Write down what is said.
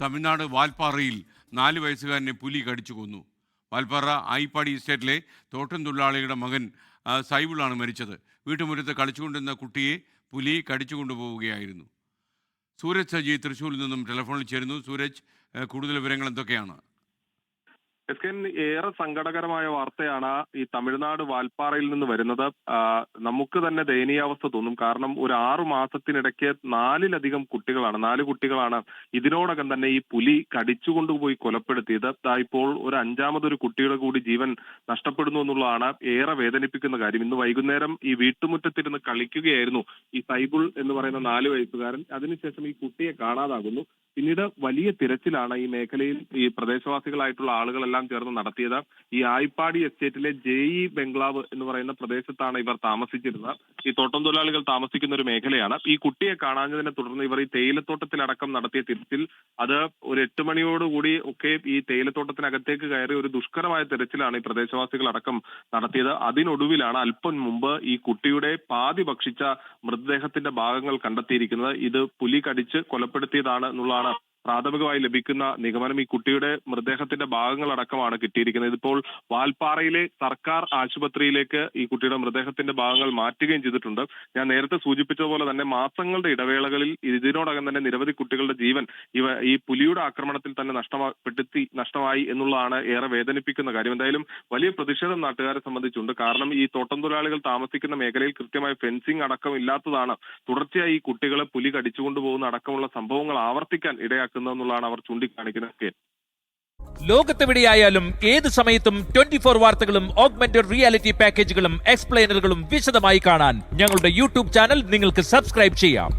തമിഴ്നാട് വാൽപ്പാറയിൽ നാല് വയസ്സുകാരനെ പുലി കടിച്ചു കൊന്നു. വാൽപ്പാറ ആയിപ്പാടി എസ്റ്റേറ്റിലെ തോട്ടം തൊഴിലാളിയുടെ മകൻ സൈബിളാണ് മരിച്ചത്. വീട്ടുമുറ്റത്ത് കളിച്ചുകൊണ്ടിരുന്ന കുട്ടിയെ പുലി കടിച്ചു കൊണ്ടുപോവുകയായിരുന്നു. സൂരജ് സജി തൃശ്ശൂരിൽ നിന്നും ടെലിഫോണിൽ ചേരുന്നു. സൂരജ് കൂടുതൽ വിവരങ്ങൾ എന്തൊക്കെയാണ്? എസ് കെ ഏറെ സങ്കടകരമായ വാർത്തയാണ് ഈ തമിഴ്നാട് വാൽപ്പാറയിൽ നിന്ന് വരുന്നത്. നമുക്ക് തന്നെ ദയനീയാവസ്ഥ തോന്നും. കാരണം ഒരു ആറു മാസത്തിനിടയ്ക്ക് നാലിലധികം കുട്ടികളാണ് നാല് കുട്ടികളാണ് ഇതിനോടകം തന്നെ ഈ പുലി കടിച്ചുകൊണ്ടുപോയി കൊലപ്പെടുത്തിയത്. ഇപ്പോൾ ഒരു അഞ്ചാമതൊരു കുട്ടിയുടെ കൂടി ജീവൻ നഷ്ടപ്പെടുന്നു എന്നുള്ളതാണ് ഏറെ വേദനിപ്പിക്കുന്ന കാര്യം. ഇന്ന് വൈകുന്നേരം ഈ വീട്ടുമുറ്റത്തിരുന്ന് കളിക്കുകയായിരുന്നു ഈ സൈബിൾ എന്ന് പറയുന്ന നാല് വയസ്സുകാരൻ. അതിനുശേഷം ഈ കുട്ടിയെ കാണാതാകുന്നു. പിന്നീട് വലിയ തിരച്ചിലാണ് ഈ മേഖലയിൽ ഈ പ്രദേശവാസികളായിട്ടുള്ള ആളുകളെല്ലാം ചേർന്ന് നടത്തിയത് ഈ ആയിപ്പാടി എസ്റ്റേറ്റിലെ ജെഇ ബംഗ്ലാവ് എന്ന് പറയുന്ന പ്രദേശത്താണ് ഇവർ താമസിച്ചിരുന്നത്. ഈ തോട്ടം തൊഴിലാളികൾ താമസിക്കുന്ന ഒരു മേഖലയാണ്. ഈ കുട്ടിയെ കാണാഞ്ഞതിനെ തുടർന്ന് ഇവർ ഈ തേയിലത്തോട്ടത്തിലടക്കം നടത്തിയ തിരച്ചിൽ അത് ഒരു എട്ട് മണിയോടുകൂടി ഒക്കെ ഈ തേയിലത്തോട്ടത്തിനകത്തേക്ക് കയറി ഒരു ദുഷ്കരമായ തിരച്ചിലാണ് ഈ പ്രദേശവാസികൾ അടക്കം നടത്തിയത്. അതിനൊടുവിലാണ് അല്പം മുമ്പ് ഈ കുട്ടിയുടെ പാതി ഭക്ഷിച്ച മൃതദേഹത്തിന്റെ ഭാഗങ്ങൾ കണ്ടെത്തിയിരിക്കുന്നത്. ഇത് പുലി കടിച്ച് കൊലപ്പെടുത്തിയതാണ് എന്നുള്ളതാണ് പ്രാഥമികമായി ലഭിക്കുന്ന നിഗമനം ഈ കുട്ടിയുടെ മൃതദേഹത്തിന്റെ ഭാഗങ്ങളടക്കമാണ് കിട്ടിയിരിക്കുന്നത്. ഇതിപ്പോൾ വാൽപ്പാറയിലെ സർക്കാർ ആശുപത്രിയിലേക്ക് ഈ കുട്ടിയുടെ മൃതദേഹത്തിന്റെ ഭാഗങ്ങൾ മാറ്റുകയും ചെയ്തിട്ടുണ്ട്. ഞാൻ നേരത്തെ സൂചിപ്പിച്ചതുപോലെ തന്നെ മാസങ്ങളുടെ ഇടവേളകളിൽ ഇതിനോടകം തന്നെ നിരവധി കുട്ടികളുടെ ജീവൻ ഇവ ഈ പുലിയുടെ ആക്രമണത്തിൽ തന്നെ നഷ്ടപ്പെടുത്തി നഷ്ടമായി എന്നുള്ളതാണ് ഏറെ വേദനിപ്പിക്കുന്ന കാര്യം. എന്തായാലും വലിയ പ്രതിഷേധം നാട്ടുകാരെ സംബന്ധിച്ചുണ്ട്. കാരണം ഈ തോട്ടം തൊഴിലാളികൾ താമസിക്കുന്ന മേഖലയിൽ കൃത്യമായ ഫെൻസിംഗ് അടക്കം ഇല്ലാത്തതാണ് തുടർച്ചയായി ഈ കുട്ടികളെ പുലി കടിച്ചുകൊണ്ടുപോകുന്ന അടക്കമുള്ള സംഭവങ്ങൾ ആവർത്തിക്കാൻ ഇടയാക്കുന്നതെന്നുള്ളതാണ് അവർ ചൂണ്ടിക്കാണിക്കുന്നത് കെ. ലോകത്തെവിടെയായാലും ഏത് സമയത്തും ട്വന്റി ഫോർ വാർത്തകളും ഓഗ്മെന്റഡ് റിയാലിറ്റി പാക്കേജുകളും എക്സ്പ്ലെയിനറുകളും വിശദമായി കാണാൻ ഞങ്ങളുടെ യൂട്യൂബ് ചാനൽ നിങ്ങൾക്ക് സബ്സ്ക്രൈബ് ചെയ്യാം